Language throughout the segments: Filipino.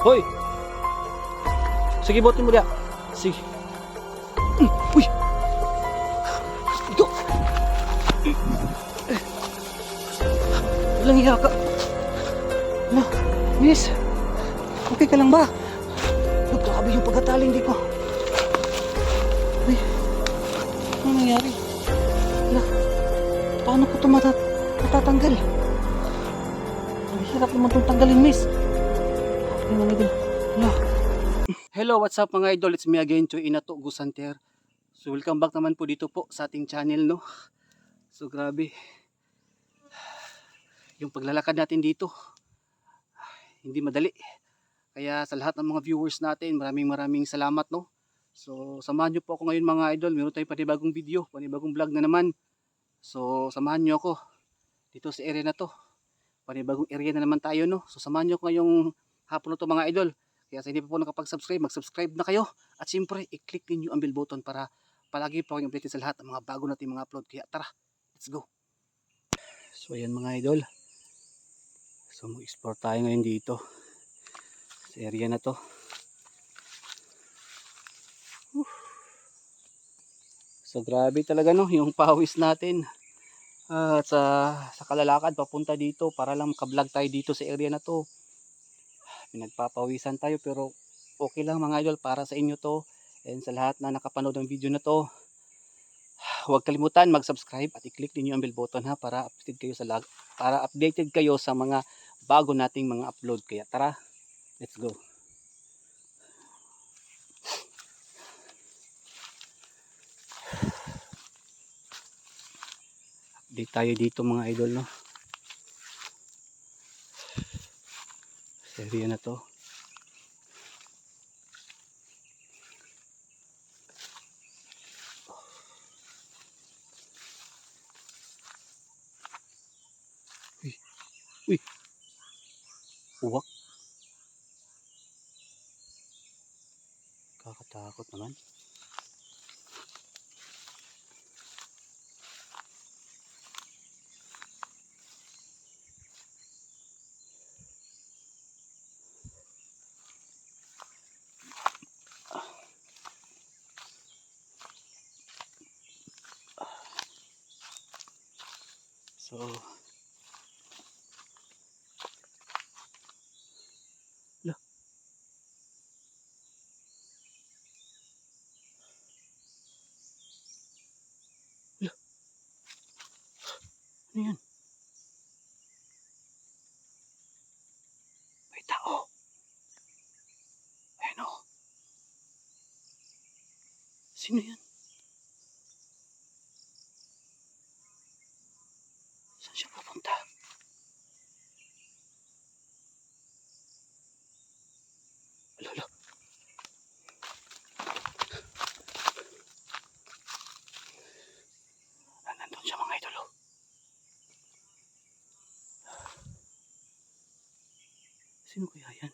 Hoy! Sige, botin mo diya. Sige. Mm, Uy! Ito! Walang iya ka. Ano? Miss? Okay ka lang ba? Nagkabi yung pagkataling di ko. Uy! Ano nangyari? Wala. Paano ko ito matat matatanggal? Ang hirap naman itong tanggalin, miss. Hello, what's up mga idol? It's me again, Choy Inato Gusanter. So, welcome back naman po dito po sa ating channel, no? So, grabe. Yung paglalakad natin dito, hindi madali. Kaya sa lahat ng mga viewers natin, maraming maraming salamat, no? So, samahan nyo po ako ngayon mga idol. Meron tayong panibagong video, panibagong vlog na naman. So, samahan nyo ako dito sa area na to. Panibagong area na naman tayo, no? So, samahan nyo ako ngayong hapon na mga idol. Kaya sa hindi pa po nakapag-subscribe, mag-subscribe na kayo. At siyempre, i-click ninyo ang bell button para palagi po kayong updated sa lahat ng mga bago nating mga upload. Kaya tara, let's go. So, ayan mga idol. So, mag-explore tayo ngayon dito. Sa area na to. So grabe talaga no, yung pawis natin. Ah, at sa, sa kalalakad papunta dito para lang makablog tayo dito sa area na to. Pinagpapawisan tayo pero okay lang mga idol para sa inyo to. And sa lahat na nakapanood ng video na to, huwag kalimutan mag-subscribe at i-click din yung bell button ha para updated kayo sa lag para updated kayo sa mga bago nating mga upload. Kaya tara, let's go. Update tayo dito mga idol no. Area na to. Uy. Uy. Uwak. Kakatakot naman. Ano yan? May tao. Ayan o. Sino yan? Saan siya pupunta? Lolo. Ah, Nandun siya mga idolo. Sino kaya yan?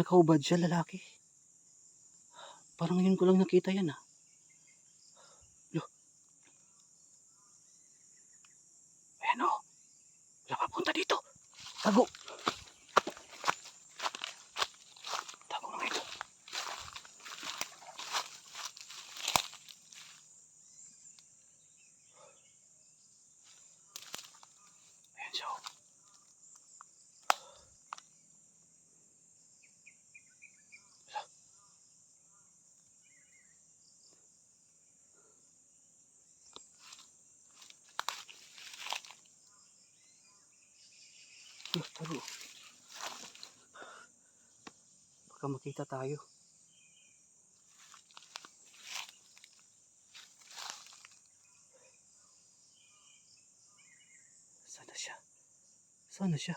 Nakaubad siya lalaki. Parang ngayon ko lang nakita yan ah. Lo. Ayan o. Wala pa punta dito. Tago mga ito. Ayan siya o. Wala. Tago. Baka makita tayo. Sana siya? Sana siya?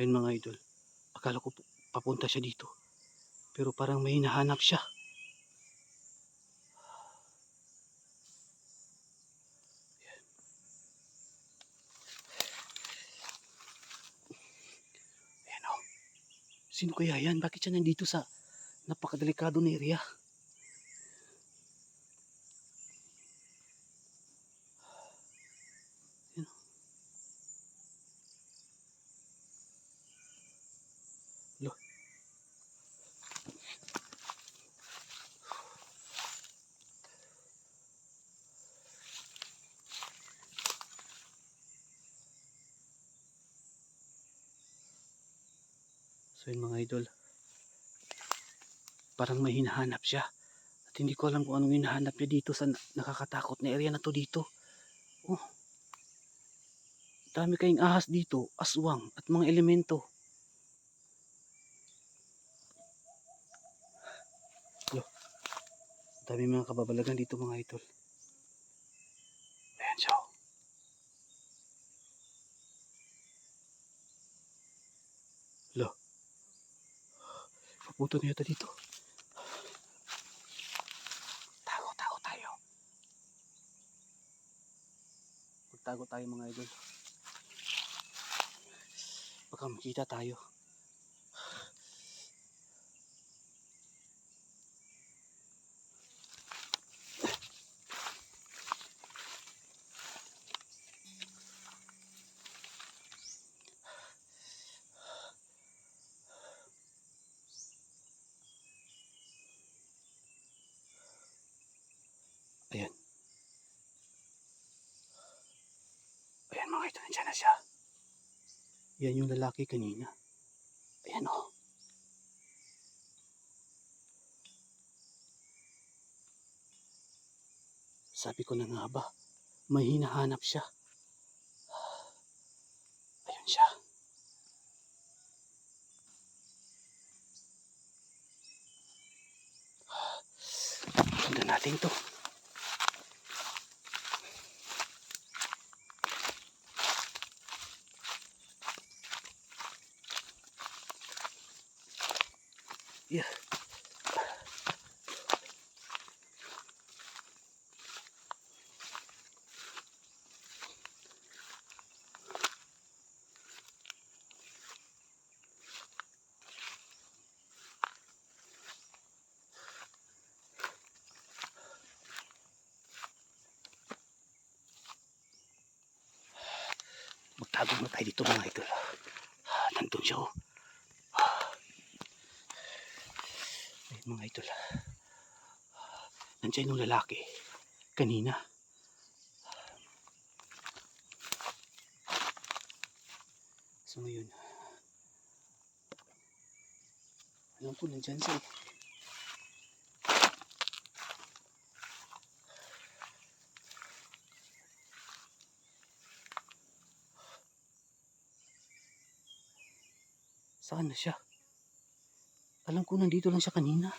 Ayan mga idol. Akala ko pu- papunta siya dito. Pero parang may hinahanap siya. Ayan o. Sino kaya yan? Bakit siya nandito sa napakadelikado na area? So yun mga idol. Parang may hinahanap siya. At hindi ko alam kung anong hinahanap niya dito sa na- nakakatakot na area na to dito. Oh. Dami kayong ahas dito, aswang at mga elemento. Lo. Dami mga kababalagan dito mga idol. Ayan siya. oh. Lo. Papunta na yata dito. Tago, tago tayo. Magtago tayo mga idol. Baka makita tayo. Ayan. Ayan mga ito, nandiyan na siya. Yan yung lalaki kanina. Ayan o. Oh. Sabi ko na nga ba, may hinahanap siya. Ayun siya. Sundan natin to. Yeah. Magtago na tayo dito mga idol. Ah, Nandun siya oh. Mga idol. Nandiyan yung lalaki. Kanina. So ngayon. Alam ko nandyan siya. eh. Saan na siya? Alam ko nandito lang siya kanina.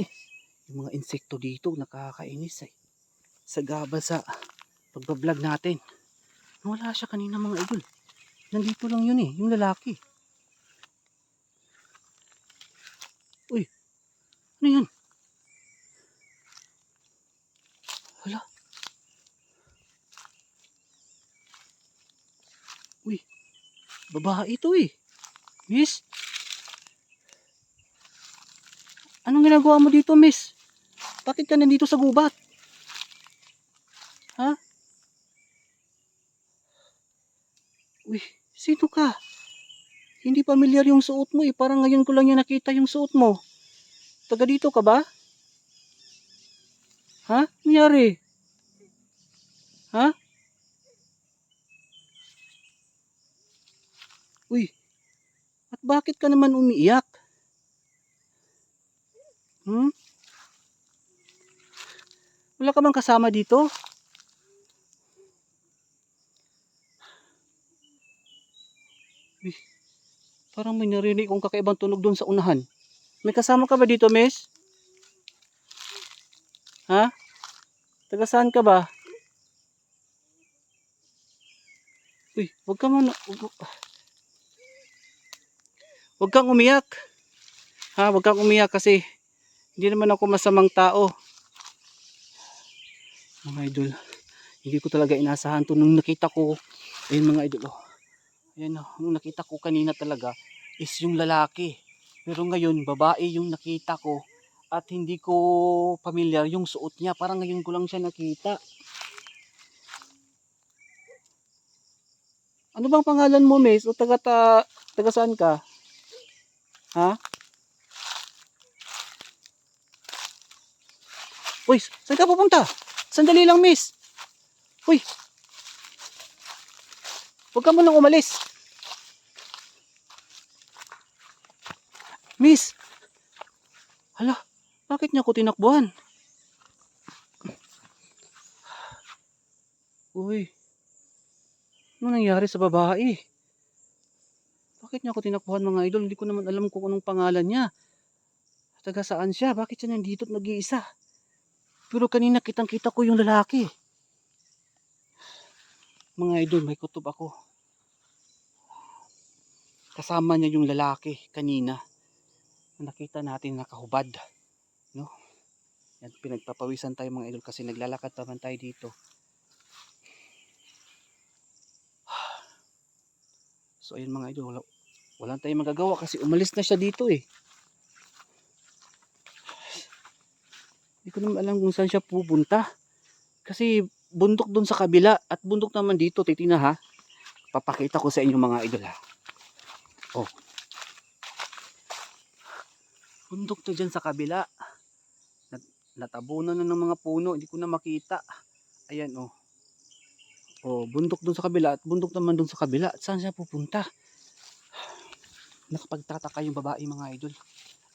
Eh, yung mga insekto dito nakakainis eh. Sa gaba sa pagbablog natin. Wala siya kanina mga idol. Nandito lang yun eh, yung lalaki. Uy, ano yan? Hala. Uy, babae ito eh. Miss? Anong ginagawa mo dito, miss? Bakit ka nandito sa gubat? Ha? Uy, sino ka? Hindi pamilyar yung suot mo eh. Parang ngayon ko lang yung nakita yung suot mo. Taga dito ka ba? Ha? Nangyari? Ha? Uy, at bakit ka naman umiiyak? Hmm? Wala ka bang kasama dito? Uy, parang may narinig kong kakaibang tunog doon sa unahan. May kasama ka ba dito, miss? Ha? Taga saan ka ba? Uy, wag ka man... Wag, kang umiyak. Ha, wag kang umiyak kasi hindi naman ako masamang tao. Mga idol, hindi ko talaga inasahan to nung nakita ko. Ayun mga idol, oh. Yan, oh, yung nakita ko kanina talaga is yung lalaki. Pero ngayon, babae yung nakita ko at hindi ko familiar yung suot niya. Parang ngayon ko lang siya nakita. Ano bang pangalan mo, Miss? O taga, ta, taga saan ka? Ha? Uy, saan ka pupunta? Sandali lang, Miss. Uy. Huwag ka munang umalis. Miss. Hala, bakit niya ako tinakbuhan? Uy. Ano nangyari sa babae? Bakit niya ako tinakbuhan mga idol? Hindi ko naman alam kung anong pangalan niya. Taga saan siya? Bakit siya nandito at nag-iisa? Pero kanina kitang kita ko yung lalaki. Mga idol, may kutob ako. Kasama niya yung lalaki kanina. Na nakita natin nakahubad. No? Yan, pinagpapawisan tayo mga idol kasi naglalakad naman tayo dito. So ayun mga idol, wala, wala tayong magagawa kasi umalis na siya dito eh. Hindi ko naman alam kung saan siya pupunta. Kasi bundok doon sa kabila at bundok naman dito, titina ha. Papakita ko sa inyo mga idol ha. Oh. Bundok to dyan sa kabila. Nat natabunan na ng mga puno, hindi ko na makita. Ayan oh. Oh, bundok doon sa kabila at bundok naman doon sa kabila. At saan siya pupunta? Nakapagtataka yung babae mga idol.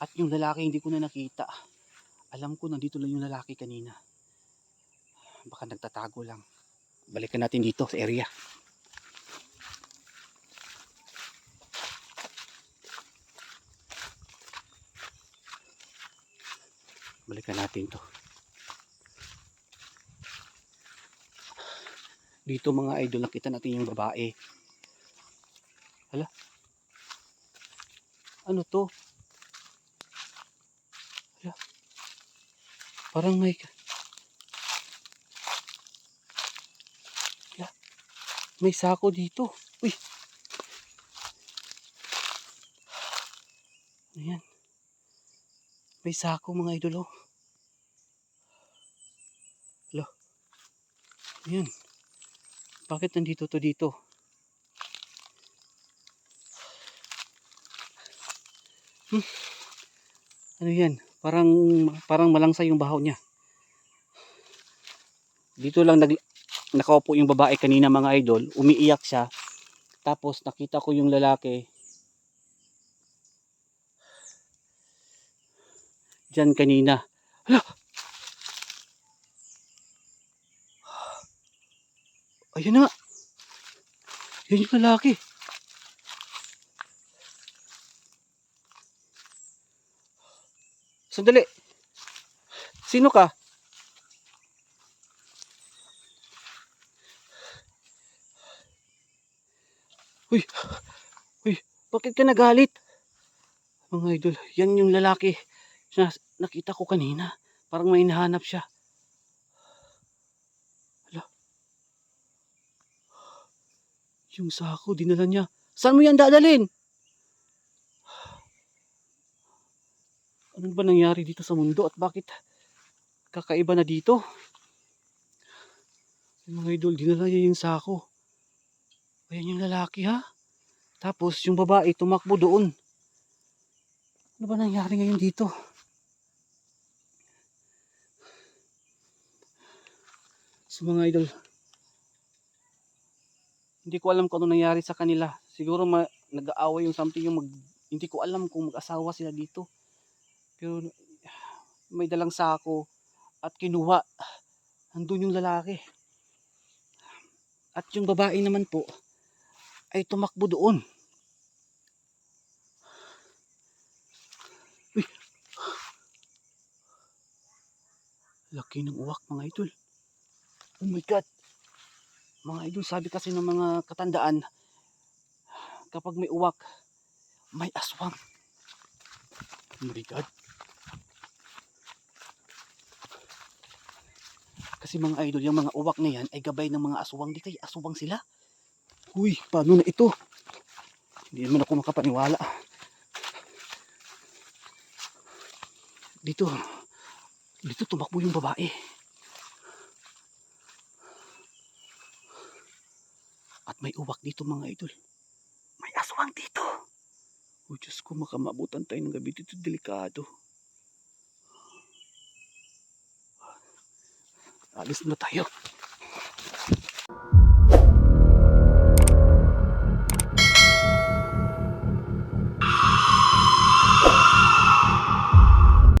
At yung lalaki hindi ko na nakita. Alam ko nandito lang yung lalaki kanina. Baka nagtatago lang. Balikan natin dito sa area. Balikan natin to. Dito mga idol nakita natin yung babae. Hala. Ano to? Parang may Hala. May sako dito. Uy. Ayan. May sako mga idol oh. Hala. Ayan. Bakit nandito to dito? Hmm. Ano yan? Parang parang malangsay yung bahaw niya. Dito lang nag nakaupo yung babae kanina mga idol, umiiyak siya. Tapos nakita ko yung lalaki. Diyan kanina. Hala! Ayun na. Yun yung lalaki. Sandali. Sino ka? Uy. Uy, bakit ka nagalit? Mga idol, yan yung lalaki na nakita ko kanina. Parang may nahanap siya. Yung sako, dinala niya. Saan mo yan dadalhin? Ano ba nangyari dito sa mundo at bakit kakaiba na dito? Yung mga idol, dinala niya yung sako. Ayan yung lalaki ha. Tapos yung babae tumakbo doon. Ano ba nangyari ngayon dito? So mga idol, hindi ko alam kung ano nangyari sa kanila. Siguro nag-aaway yung something yung mag, hindi ko alam kung mag-asawa sila dito. Pero may dalang sako at kinuha. Andun yung lalaki. At yung babae naman po ay tumakbo doon. Uy. Laki ng uwak mga idol. Oh my God mga idol, sabi kasi ng mga katandaan, kapag may uwak, may aswang. Oh my God. Kasi mga idol, yung mga uwak na yan ay gabay ng mga aswang. Di kaya aswang sila? Uy, paano na ito? Hindi naman ako makapaniwala. Dito, dito tumakbo yung babae. At may uwak dito mga idol. May aswang dito. O Diyos ko, makamabutan tayo ng gabi dito. Delikado. Alis na tayo.